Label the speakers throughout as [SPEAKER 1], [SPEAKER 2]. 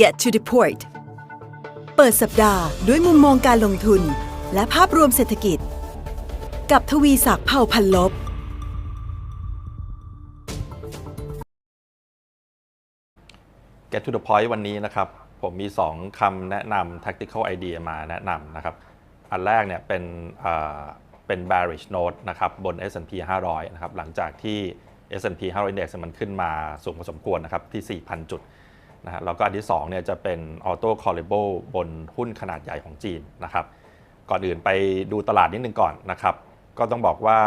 [SPEAKER 1] Get to the point เปิดสัปดาห์ด้วยมุมมองการลงทุน และภาพรวมเศรษฐกิจ กับทวีศักดิ์เผ่าพันลบ
[SPEAKER 2] Get to the point วันนี้นะครับ ผมมี 2คำแนะนำ tactical idea มาแนะนำนะครับ อันแรกเนี่ยเป็นเอ่อเป็น bearish note นะครับ บน S&P 500 นะครับ หลังจากที่ S&P 500 Index มันขึ้นมาสูงพอสมควรนะครับ ที่ 4,000 จุด นะฮะแล้วก็อันที่2เนี่ยจะเป็น auto callable บนหุ้นขนาดใหญ่ของจีนนะครับก่อนอื่นไปดูตลาดนิดนึงก่อนนะครับก็ต้องบอกว่า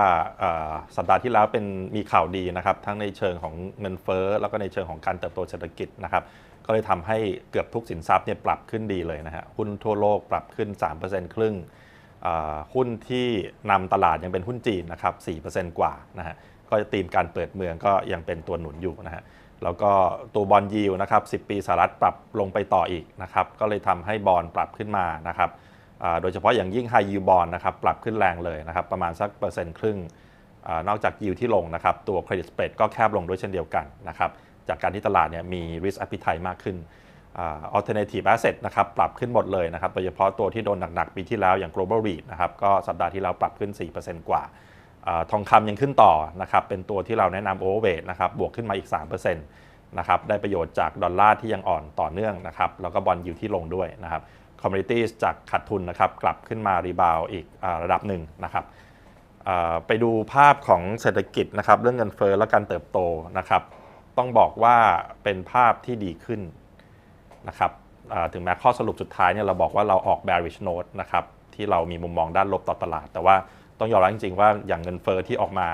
[SPEAKER 2] สัปดาห์ที่แล้วเป็นมีข่าวดีนะครับทั้งในเชิงของเงินเฟ้อแล้วก็ในเชิงของการเติบโตเศรษฐกิจนะครับก็เลยทำให้เกือบทุกสินทรัพย์เนี่ยปรับขึ้นดีเลยนะฮะหุ้นทั่วโลกปรับขึ้น 3%ครึ่งหุ้นที่นำตลาดยังเป็นหุ้นจีนนะครับ4%กว่านะฮะก็ตีมการเปิดเมืองก็ยังเป็นตัวหนุนอยู่นะฮะ แล้วก็ตัวบอลยิวนะครับ 10 ปีสหรัฐปรับลงไปต่ออีกนะครับ ก็เลยทำให้บอลปรับขึ้นมานะครับ โดยเฉพาะอย่างยิ่ง High Yield Bond นะครับ ปรับขึ้นแรงเลยนะครับ ประมาณสักเปอร์เซ็นต์ครึ่งอนอกจาก yield ที่ลงนะครับ ตัว Credit Spread ก็แคบลงด้วยเช่นเดียวกันนะครับ จากการที่ตลาดเนี่ยมี Risk Appetite มากขึ้นอ่า Alternative Asset นะครับ ปรับขึ้นหมดเลยนะครับ โดยเฉพาะตัวที่โดนหนักๆปีที่แล้วอย่าง Global REIT นะครับ ก็สัปดาห์ที่แล้วปรับขึ้น 4%กว่า ทองคำยังขึ้นต่อนะครับเป็นตัวที่เราแนะนำ Overweight นะครับบวกขึ้นมาอีก 3%นะครับได้ประโยชน์จากดอลลาร์ที่ยังอ่อนต่อเนื่องนะครับแล้วก็บอลยูที่ลงด้วยนะครับคอมมูนิตี้จากขาดทุนนะครับกลับขึ้นมารีบาวอีกอระดับหนึ่งนะครับไปดูภาพของเศรษฐกิจนะครับเรื่องเงินเฟ้อและการเติบโตนะครับต้องบอกว่าเป็นภาพที่ดีขึ้นนะครับถึงแม้ข้อสรุปสุดท้ายเนี่ยเราบอกว่าเราออก bearish note นะครับที่เรามีมุมมองด้านลบต่อตลาด แต่ว่า ต้องยอมรับจริงๆว่าอย่างเงินเฟ้อที่ออกมา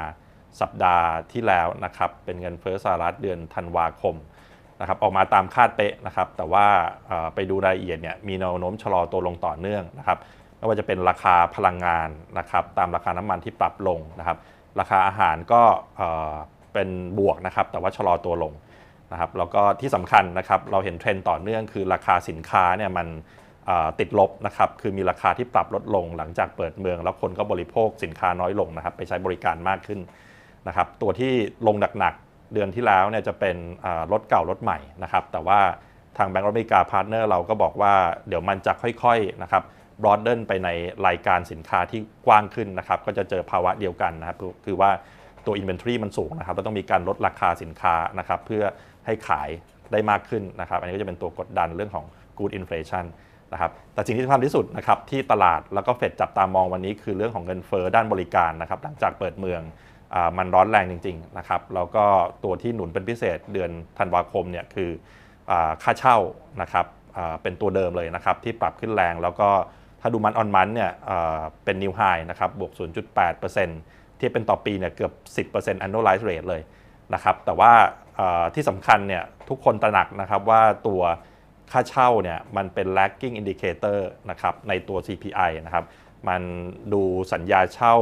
[SPEAKER 2] สัปดาห์ที่แล้วนะครับเป็นเงินเฟ้อสหรัฐเดือนธันวาคมนะครับออกมาตามคาดเป๊ะนะครับแต่ว่าไปดูรายละเอียดเนี่ยมีแนวโน้มชะลอตัวลงต่อเนื่องนะครับไม่ว่าจะเป็นราคาพลังงานนะครับตามราคาน้ำมันที่ปรับลงนะครับราคาอาหารก็เป็นบวกนะครับแต่ว่าชะลอตัวลงนะครับแล้วก็ที่สำคัญนะครับเราเห็นเทรนด์ต่อเนื่องคือราคาสินค้าเนี่ยมัน ติดลบนะครับคือมีราคาที่ปรับลดลงหลังจากเปิดเมือง แล้วคนก็บริโภคสินค้าน้อยลงนะครับไปใช้บริการมากขึ้นนะครับตัวที่ลงหนักๆเดือนที่แล้วเนี่ยจะเป็นรถเก่ารถใหม่นะครับแต่ว่าทางแบงก์อเมริกาพาร์ทเนอร์เราก็บอกว่าเดี๋ยวมันจะค่อยๆนะครับบรอดเดิลไปในรายการสินค้าที่กว้างขึ้นนะครับก็จะเจอภาวะเดียวกันนะครับคือว่าตัว Inventory มันสูงนะครับแล้วต้องมีการลดราคาสินค้านะครับเพื่อให้ขายได้มากขึ้นนะครับอันนี้ก็จะเป็นตัวกดดันเรื่องของ Good Inflation นะครับแต่สิ่งที่สำคัญที่สุดนะครับที่ตลาดแล้วก็เฟดจับตามองวันนี้คือเรื่องของเงินเฟ้อด้านบริการนะครับหลังจากเปิดเมืองอมันร้อนแรงจริงๆนะครับแล้วก็ตัวที่หนุนเป็นพิเศษเดือนธันวาคมเนี่ยคืออค่าเช่านะครับเป็นตัวเดิมเลยนะครับที่ปรับขึ้นแรงแล้วก็ถ้าดูมันออนมันเนี่ยเป็นนิวไฮนะครับบวก 0.8%เทียบเป็นต่อปีเนี่ยเกือบ 10% annualized rate เลยนะครับแต่ว่าที่สำคัญเนี่ยทุกคนตระหนักนะครับว่าตัว ค่าเช่าเนี่ยมันเป็น lagging indicator นะครับในตัว CPI นะครับมันดูสัญญาเช่า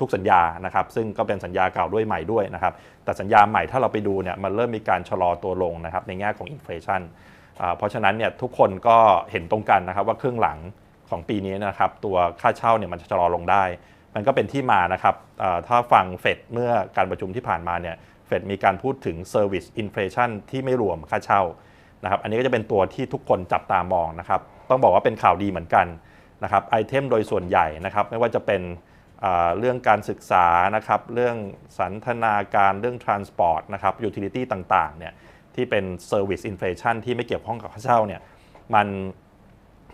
[SPEAKER 2] ทุกสัญญานะครับซึ่งก็เป็นสัญญาเก่าด้วยใหม่ด้วยนะครับแต่สัญญาใหม่ถ้าเราไปดูเนี่ยมันเริ่มมีการชะลอตัวลงนะครับในแง่ของอินฟลชันเพราะฉะนั้นเนี่ยทุกคนก็เห็นตรงกันนะครับว่าครึ่งหลังของปีนี้นะครับตัวค่าเช่าเนี่ยมันจะชะลอลงได้ มันก็เป็นที่มานะครับถ้าฟังเฟดเมื่อการประชุมที่ผ่านมาเนี่ยเฟดมีการพูดถึง Service Inflation ที่ไม่รวมค่าเช่า นะครับอันนี้ก็จะเป็นตัวที่ทุกคนจับตามองนะครับต้องบอกว่าเป็นข่าวดีเหมือนกันนะครับไอเทมโดยส่วนใหญ่นะครับไม่ว่าจะเป็นเรื่องการศึกษานะครับเรื่องสันทนาการเรื่อง transport นะครับ utility ต่างๆเนี่ยที่เป็น service inflation ที่ไม่เกี่ยวข้องกับค่าเช่าเนี่ยมัน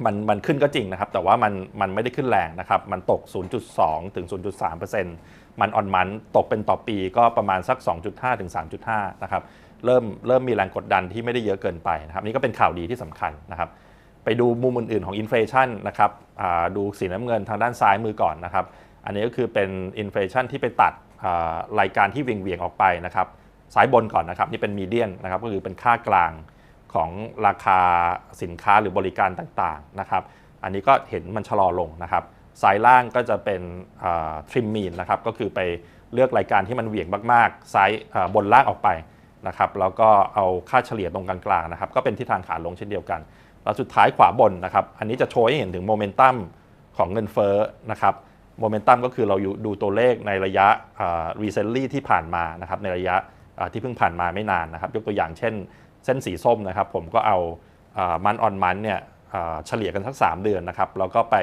[SPEAKER 2] มันมันขึ้นก็จริงนะครับ แต่ว่ามันมันไม่ได้ขึ้นแรงนะครับ มันตก 0.2 ถึง 0.3%มันออนมันตกเป็นต่อปีก็ประมาณสัก 2.5 ถึง 3.5 นะครับ เริ่มเริ่มมีแรงกดดันที่ไม่ได้เยอะเกินไปนะครับนี่ก็เป็นข่าวดีที่สำคัญนะครับไปดูมุมอื่นๆของอินฟลชันนะครับดูสีน้ำเงินทางด้านซ้ายมือก่อนนะครับอันนี้ก็คือเป็นอินฟลชันที่ไปตัดรายการที่เวียงๆออกไปนะครับซ้ายบนก่อนนะครับนี่เป็นมีเดียนนะครับก็คือเป็นค่ากลางของราคาสินค้าหรือบริการต่างๆนะครับอันนี้ก็เห็นมันชะลอลงนะครับสายล่างก็จะเป็นทริมมีนนะครับก็คือไปเลือกรายการที่มันเหวี่ยงมากๆซ้ายบนล่างออกไป นะครับแล้วก็เอาค่าเฉลี่ยตรงกลางๆนะครับก็เป็นทิศทางขาลงเช่นเดียวกัน แล้วสุดท้ายขวาบนนะครับอันนี้จะโชว์ให้เห็นถึงโมเมนตัมของเงินเฟ้อนะครับโมเมนตัมก็คือเราดูตัวเลขในระยะรีเซนลี่ที่ผ่านมานะครับในระยะที่เพิ่งผ่านมาไม่นานนะครับ ยกตัวอย่างเช่น เส้นสีส้มนะครับ ผมก็เอามันออนมันเนี่ยเฉลี่ยกันสัก 3 เดือนนะครับแล้วก็ไป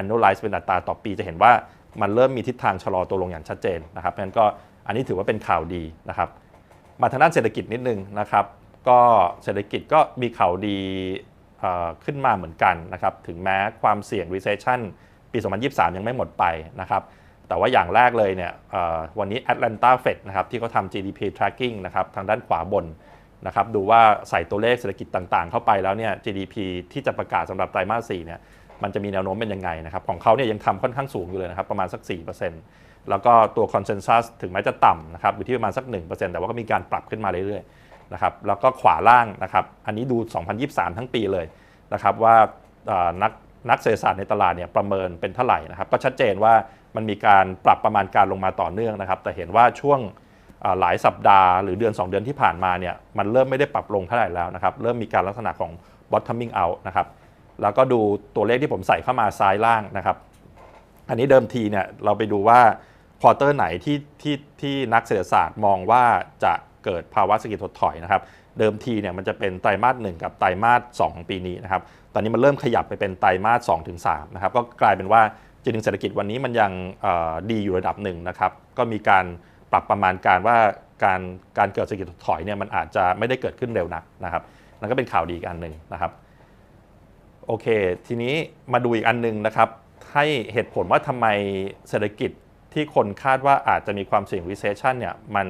[SPEAKER 2] annualize เป็นอัตราต่อปีจะเห็นว่ามันเริ่มมีทิศทางชะลอตัวลงอย่างชัดเจนนะครับเพราะฉะนั้นก็อันนี้ถือว่าเป็นข่าวดีนะครับ มาทางด้านเศรษฐกิจนิดนึงนะครับ ก็เศรษฐกิจก็มีข่าวดีขึ้นมาเหมือนกันนะครับ ถึงแม้ความเสี่ยง recession ปี 2023 ยังไม่หมดไปนะครับ แต่ว่าอย่างแรกเลยเนี่ยวันนี้ Atlanta Fed นะครับที่เขาทำ GDP tracking นะครับทางด้านขวาบนนะครับดูว่าใส่ตัวเลขเศรษฐกิจต่างๆ เข้าไปแล้วเนี่ย GDP ที่จะประกาศสำหรับไตรมาส4เนี่ยมันจะมีแนวโน้มเป็นยังไงนะครับของเขาเนี่ยยังทำค่อนข้างสูงอยู่เลยนะครับประมาณสัก 4% แล้วก็ตัว consensus ถึงแม้จะต่ำนะครับอยู่ที่ประมาณสัก 1%แต่ว่าก็มีการปรับขึ้นมาเรื่อยๆนะครับแล้วก็ขวาล่างนะครับอันนี้ดู 2023 ทั้งปีเลยนะครับว่านักนักเศรษฐศาสตร์ในตลาดเนี่ยประเมินเป็นเท่าไหร่นะครับก็ชัดเจนว่ามันมีการปรับประมาณการลงมาต่อเนื่องนะครับ แต่เห็นว่าช่วงหลายสัปดาห์หรือเดือน 2 เดือนที่ผ่านมาเนี่ยมันเริ่มไม่ได้ปรับลงเท่าไหร่แล้วนะครับเริ่มมีการลักษณะของ bottoming out นะครับแล้วก็ดูตัวเลขที่ผมใส่เข้ามาซ้ายล่างนะครับ อันนี้เดิมทีเนี่ยเราไปดูว่า ควอเตอร์ไหนที่ที่ที่นักเศรษฐศาสตร์มองว่าจะเกิดภาวะเศรษฐกิจถดถอยนะครับ เดิมทีเนี่ยมันจะเป็นไตรมาสหนึ่งกับไตรมาสสองของปีนี้นะครับ ตอนนี้มันเริ่มขยับไปเป็นไตรมาสสองถึงสามนะครับ ก็กลายเป็นว่าจริงเศรษฐกิจวันนี้มันยังดีอยู่ระดับหนึ่งนะครับ ก็มีการปรับประมาณการว่าการการเกิดเศรษฐกิจถดถอยเนี่ยมันอาจจะไม่ได้เกิดขึ้นเร็วนักนะครับ นั่นก็เป็นข่าวดีอีกอันหนึ่งนะครับ โอเค ทีนี้มาดูอีกอันหนึ่งนะครับ ให้เหตุผลว่าทำไมเศรษฐกิจ ที่คนคาดว่าอาจจะมีความเสี่ยง recession เนี่ยมัน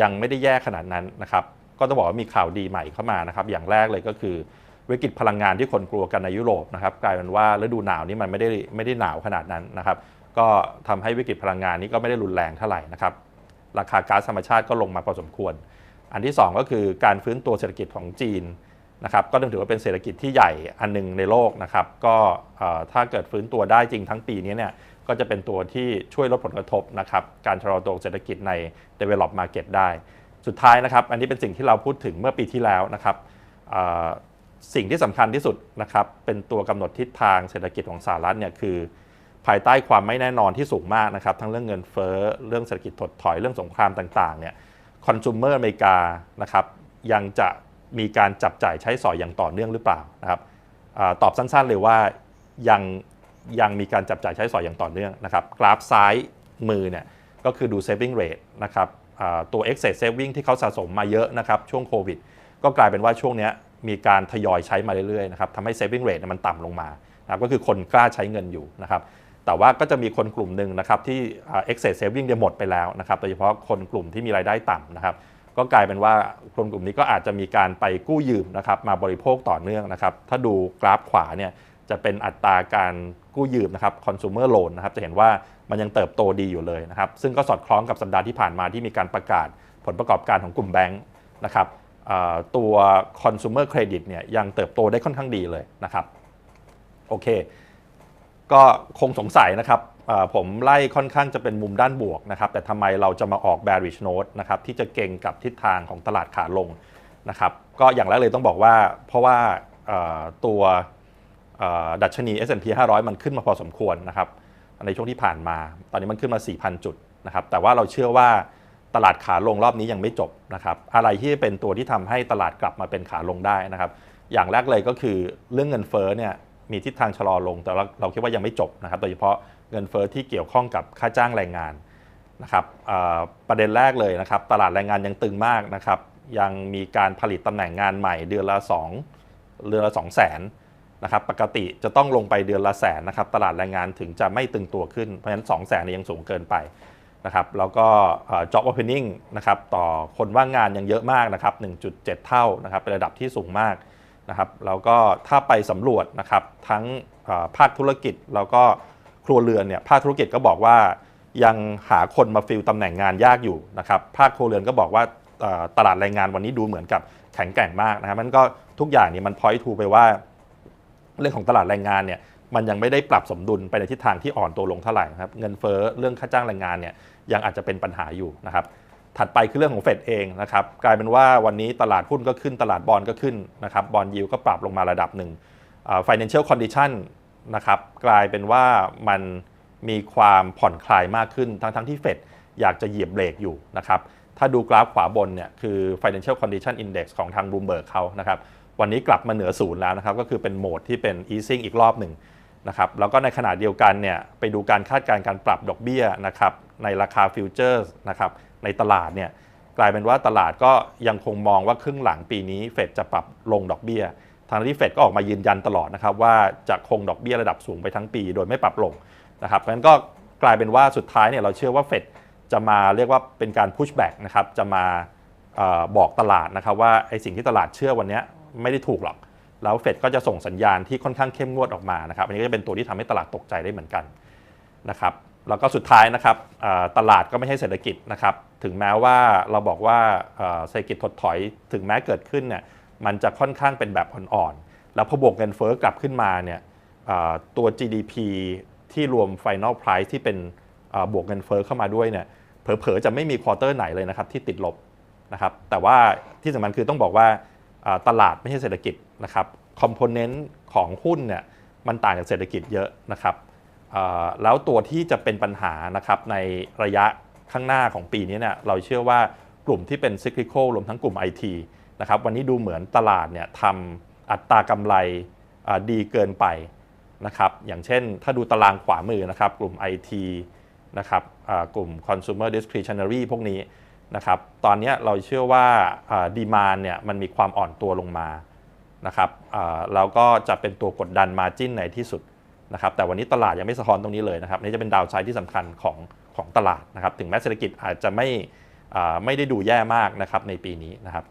[SPEAKER 2] ยังไม่ได้แย่ขนาดนั้นนะครับ ก็ต้องบอกว่ามีข่าวดีใหม่เข้ามานะครับ อย่างแรกเลยก็คือวิกฤตพลังงานที่คนกลัวกันในยุโรปนะครับ กลายเป็นว่าฤดูหนาวนี้มันไม่ได้ไม่ได้หนาวขนาดนั้นนะครับ ก็ทำให้วิกฤตพลังงานนี้ก็ไม่ได้รุนแรงเท่าไหร่นะครับ ราคาก๊าซธรรมชาติก็ลงมาพอสมควร อันที่สองก็คือการฟื้นตัวเศรษฐกิจของจีนนะครับ ก็ถือว่าเป็นเศรษฐกิจที่ใหญ่อันหนึงในโลกนะครับ ก็ถ้าเกิดฟื้นตัวได้จริงทั้งปีนี้เนี่ย ก็จะเป็นตัวที่ช่วยลดผลกระทบนะครับการชะลอตัวเศรษฐกิจใน develop market ได้ สุดท้ายนะครับ อันนี้เป็นสิ่งที่เราพูดถึงเมื่อปีที่แล้วนะครับสิ่งที่สำคัญที่สุดนะครับเป็นตัวกำหนดทิศทางเศรษฐกิจของสหรัฐเนี่ยคือ ภายใต้ความไม่แน่นอนที่สูงมากนะครับ ทั้งเรื่องเงินเฟ้อเรื่องเศรษฐกิจถดถอยเรื่องสงครามต่างๆเนี่ยคอน sumer อเมริกานะครับยังจะมีการจับจ่ายใช้สอยอย่างต่อเนื่องหรือเปล่านะครับอตอบสั้นๆเลยว่ายัง ยังมีการจับจ่ายใช้สอยอย่างต่อเนื่องนะครับกราฟซ้ายมือเนี่ยก็คือดู saving rate นะครับตัว excess saving ที่เขาสะสมมาเยอะนะครับช่วงโควิด ก็กลายเป็นว่าช่วงนี้มีการทยอยใช้มาเรื่อยๆนะครับทำให้ saving rate มันต่ำลงมานะครับก็คือคนกล้าใช้เงินอยู่นะครับแต่ว่าก็จะมีคนกลุ่มหนึ่งนะครับที่ excess saving เนี่ยหมดไปแล้วนะครับโดยเฉพาะคนกลุ่มที่มีรายได้ต่ำนะครับก็กลายเป็นว่าคนกลุ่มนี้ก็อาจจะมีการไปกู้ยืมนะครับมาบริโภคต่อเนื่องนะครับถ้าดูกราฟขวาเนี่ย จะเป็นอัตราการกู้ยืมนะครับ consumer loan นะครับ จะเห็นว่ามันยังเติบโตดีอยู่เลยนะครับ ซึ่งก็สอดคล้องกับสัปดาห์ที่ผ่านมาที่มีการประกาศผลประกอบการของกลุ่มแบงค์นะครับตัว consumer credit เนี่ยยังเติบโตได้ค่อนข้างดีเลยนะครับ โอเค ก็คงสงสัยนะครับผมไล่ค่อนข้างจะเป็นมุมด้านบวกนะครับ แต่ทำไมเราจะมาออก bearish note นะครับที่จะเก่งกับทิศทางของตลาดขาลงนะครับ ก็อย่างแรกเลยต้องบอกว่าเพราะว่าตัว ดัชนี S&P 500 มันขึ้นมาพอสมควรนะครับในช่วงที่ผ่านมา ตอนนี้มันขึ้นมา 4,000 จุดนะครับแต่ว่าเราเชื่อว่าตลาดขาลงรอบนี้ยังไม่จบนะครับอะไรที่เป็นตัวที่ทำให้ตลาดกลับมาเป็นขาลงได้นะครับอย่างแรกเลยก็คือเรื่องเงินเฟ้อเนี่ยมีทิศทางชะลอลง แต่เราเราคิดว่ายังไม่จบนะครับโดยเฉพาะเงินเฟ้อที่เกี่ยวข้องกับค่าจ้างแรงงานนะครับประเด็นแรกเลยนะครับตลาดแรงงานยังตึงมากนะครับยังมีการผลิตตำแหน่งงานใหม่เดือนละ 2 เดือนละ2 0 0 0 0 นะครับปกติจะต้องลงไปเดือนละแสนนะครับตลาดแรงงานถึงจะไม่ตึงตัวขึ้น เพราะฉะนั้น 2 0 0 0 0นยังสูงเกินไปนะครับแล้วก็เอ่อ job opening นะครับต่อคนว่างงานยังเยอะมากนะครับ 1.7 เท่านะครับเป็นระดับที่สูงมากนะครับแล้วก็ถ้าไปสำรวจนะครับทั้งภาคธุรกิจแล้วก็ครัวเรือนเนี่ยภาคธุรกิจก็บอกว่ายังหาคนมาฟิลตำแหน่งงานยากอยู่นะครับภาคครัวเรือนก็บอกว่าตลาดแรงงานวันนี้ดูเหมือนกับแข็งแกร่งมากนะครับมันก็ทุกอย่างนี่มันพอยทูไปว่า เรื่องของตลาดแรงงานเนี่ยมันยังไม่ได้ปรับสมดุลไปในทิศทางที่อ่อนตัวลงเท่าไหร่นะครับเงินเฟ้อเรื่องค่าจ้างแรงงานเนี่ยยังอาจจะเป็นปัญหาอยู่นะครับถัดไปคือเรื่องของเฟดเองนะครับกลายเป็นว่าวันนี้ตลาดหุ้นก็ขึ้นตลาดบอลก็ขึ้นนะครับบอลยิวก็ปรับลงมาระดับหนึ่ง financial condition นะครับกลายเป็นว่ามันมีความผ่อนคลายมากขึ้น ทั้งทั้งที่เฟดอยากจะเหยียบเบรกอยู่นะครับถ้าดูกราฟขวาบนเนี่ยคือ financial condition index ของทาง Bloomberg เขานะครับ วันนี้กลับมาเหนือศูนย์แล้วนะครับก็คือเป็นโหมดที่เป็น easing อีกรอบหนึ่งนะครับแล้วก็ในขณะเดียวกันเนี่ยไปดูการคาดการณ์การปรับดอกเบี้ยนะครับในราคาฟิวเจอร์สนะครับในตลาดเนี่ยกลายเป็นว่าตลาดก็ยังคงมองว่าครึ่งหลังปีนี้เฟดจะปรับลงดอกเบี้ย ทางที่เฟดก็ออกมายืนยันตลอดนะครับว่าจะคงดอกเบี้ยระดับสูงไปทั้งปี โดยไม่ปรับลงนะครับเพราะฉะนั้นก็กลายเป็นว่าสุดท้ายเนี่ยเราเชื่อว่าเฟดจะมาเรียกว่าเป็นการพุชแบ็กนะครับจะมาออบอกตลาดนะครับว่าไอสิ่งที่ตลาดเชื่อวันนี้ ไม่ได้ถูกหรอก แล้วเฟดก็จะส่งสัญญาณที่ค่อนข้างเข้มงวดออกมานะครับอันนี้ก็จะเป็นตัวที่ทำให้ตลาดตกใจได้เหมือนกันนะครับแล้วก็สุดท้ายนะครับตลาดก็ไม่ใช่เศรษฐกิจนะครับถึงแม้ว่าเราบอกว่าเศรษฐกิจถดถอยถึงแม้เกิดขึ้นเนี่ยมันจะค่อนข้างเป็นแบบอ่อนๆ แล้วพอบวกเงินเฟ้อกลับขึ้นมาเนี่ยตัว GDP ที่รวม Final Price ที่เป็นบวกเงินเฟ้อเข้ามาด้วยเนี่ยเผลอๆ จะไม่มีควอเตอร์ไหนเลยนะครับที่ติดลบนะครับแต่ว่าที่สำคัญคือต้องบอกว่า ตลาดไม่ใช่เศรษฐกิจนะครับคอมโพเนนต์ของหุ้นเนี่ยมันต่างจากเศรษฐกิจเยอะนะครับแล้วตัวที่จะเป็นปัญหานะครับในระยะข้างหน้าของปีนี้เนี่ยเราเชื่อว่ากลุ่มที่เป็น cyclical รวมทั้งกลุ่ม IT นะครับวันนี้ดูเหมือนตลาดเนี่ยทำอัตรากำไรดีเกินไปนะครับอย่างเช่นถ้าดูตารางขวามือนะครับกลุ่ม IT นะครับกลุ่ม consumer discretionary พวกนี้ นะครับตอนนี้เราเชื่อว่าดีมานเนี่ยมันมีความอ่อนตัวลงมานะครับอ่าแล้วก็จะเป็นตัวกดดันมาจิ้นในที่สุดนะครับแต่วันนี้ตลาดยังไม่สะท้อนตรงนี้เลยนะครับนี่จะเป็นดาวไซด์ที่สำคัญของของตลาดนะครับถึงแม้เศรษฐกิจอาจจะไม่ไม่ได้ดูแย่มากนะครับในปีนี้นะครับ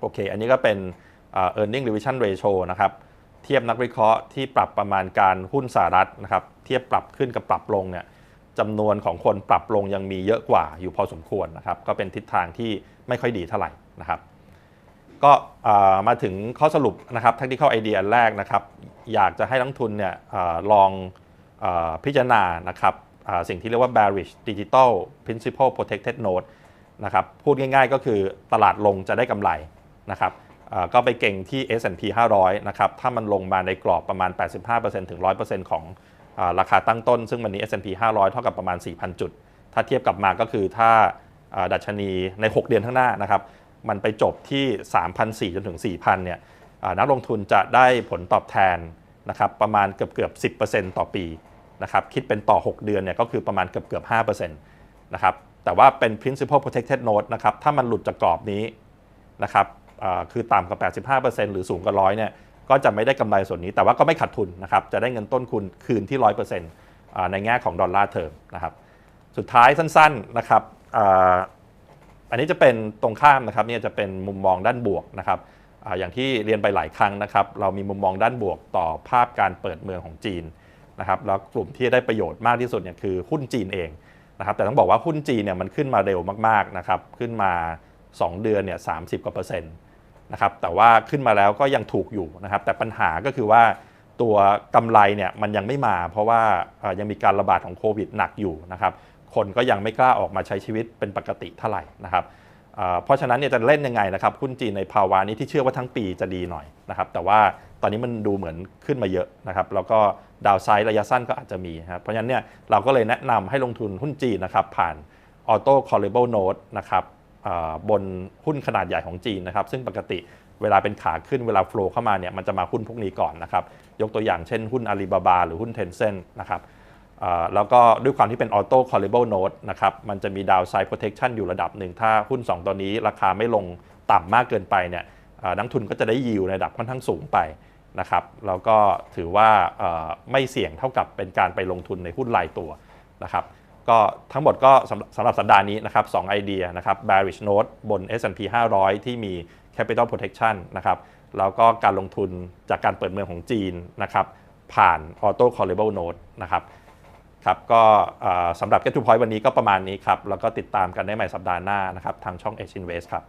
[SPEAKER 2] โอเค อันนี้ก็เป็นอ่า earning revision ratio นะครับเทียบนักวิเคราะห์ที่ปรับประมาณการหุ้นสหรัฐนะครับเทียบปรับขึ้นกับปรับลงเนี่ย จำนวนของคนปรับลงยังมีเยอะกว่าอยู่พอสมควรนะครับ ก็เป็นทิศทางที่ไม่ค่อยดีเท่าไหร่นะครับก็มาถึงข้อสรุปนะครับ tactical idea อันแรกนะครับ อยากจะให้นักลงทุนเนี่ยอลองอพิจารณานะครับสิ่งที่เรียกว่า bearish digital principal protected note นะครับพูดง่ายๆก็คือตลาดลงจะได้กำไรนะครับก็ไปเก่งที่ S&P 500 นะครับ ถ้ามันลงมาในกรอบประมาณ 85%ถึง 100%ของอ่า ราคาตั้งต้น ซึ่งวันนี้ S&P 500 เท่ากับประมาณ 4,000 จุด ถ้าเทียบกับมาก็คือถ้าดัชนีใน 6 เดือนข้างหน้านะครับ มันไปจบที่ 3,400 จนถึง 4,000 เนี่ยนักลงทุนจะได้ผลตอบแทนนะครับประมาณเกือบเกือบ 10%ต่อปีนะครับคิดเป็นต่อ 6 เดือนเนี่ยก็คือประมาณเกือบเกือบ5%นะครับแต่ว่าเป็น principal protected note นะครับถ้ามันหลุดจากกรอบนี้นะครับคือต่ำกว่า 85%หรือสูงกว่าร้อยเนี่ย ก็จะไม่ได้กำไรส่วนนี้ แต่ว่าก็ไม่ขาดทุนนะครับ จะได้เงินต้นคุณคืนที่100%อ่าในแง่ของดอลลาร์เทอมนะครับ สุดท้ายสั้นๆนะครับอ,อันนี้จะเป็นตรงข้ามนะครับเนี่ยจะเป็นมุมมองด้านบวกนะครับออย่างที่เรียนไปหลายครั้งนะครับ เรามีมุมมองด้านบวกต่อภาพการเปิดเมืองของจีนนะครับแล้วกลุ่มที่ได้ประโยชน์มากที่สุดเนี่ยคือหุ้นจีนเองนะครับ แต่ต้องบอกว่าหุ้นจีนเนี่ยมันขึ้นมาเร็วมากๆนะครับขึ้นมา 2 เดือนเนี่ยสากว่าเปอร์เซ็นต์ นะครับแต่ว่าขึ้นมาแล้วก็ยังถูกอยู่นะครับ แต่ปัญหาก็คือว่าตัวกำไรเนี่ยมันยังไม่มา เพราะว่ายังมีการระบาดของโควิดหนักอยู่นะครับ คนก็ยังไม่กล้าออกมาใช้ชีวิตเป็นปกติเท่าไหร่นะครับเพราะฉะนั้นเนี่ยจะเล่นยังไงนะครับหุ้นจีนในภาวะนี้ที่เชื่อว่าทั้งปีจะดีหน่อยนะครับแต่ว่าตอนนี้มันดูเหมือนขึ้นมาเยอะนะครับแล้วก็ดาวไซด์ระยะสั้นก็อาจจะมีครับเพราะฉะนั้นเนี่ยเราก็เลยแนะนำให้ลงทุนหุ้นจีนนะครับผ่าน Auto Callable Note นะครับ บนหุ้นขนาดใหญ่ของจีนนะครับ ซึ่งปกติเวลาเป็นขาขึ้นเวลาโฟลเข้ามาเนี่ยมันจะมาหุ้นพวกนี้ก่อนนะครับ ยกตัวอย่างเช่นหุ้น Alibaba หรือหุ้น Tencent นะครับแล้วก็ด้วยความที่เป็น Auto Callable Note นะครับ มันจะมี Downside Protection อยู่ระดับหนึ่ง ถ้าหุ้น 2 ตัวนี้ราคาไม่ลงต่ำมากเกินไปเนี่ยนักทุนก็จะได้ยิวในระดับค่อนข้างสูงไปนะครับ แล้วก็ถือว่าไม่เสี่ยงเท่ากับเป็นการไปลงทุนในหุ้นรายตัวนะครับ ก็ทั้งหมดก็สำหรับสัปดาห์นี้นะครับ2ไอเดียนะครับ bearish note บน S&P 500 ที่มี capital protection นะครับแล้วก็การลงทุนจากการเปิดเมืองของจีนนะครับผ่าน auto callable note นะครับครับก็สำหรับ get to point วันนี้ก็ประมาณนี้ครับ แล้วก็ติดตามกันได้ใหม่สัปดาห์หน้านะครับ ทางช่อง H Invest ครับ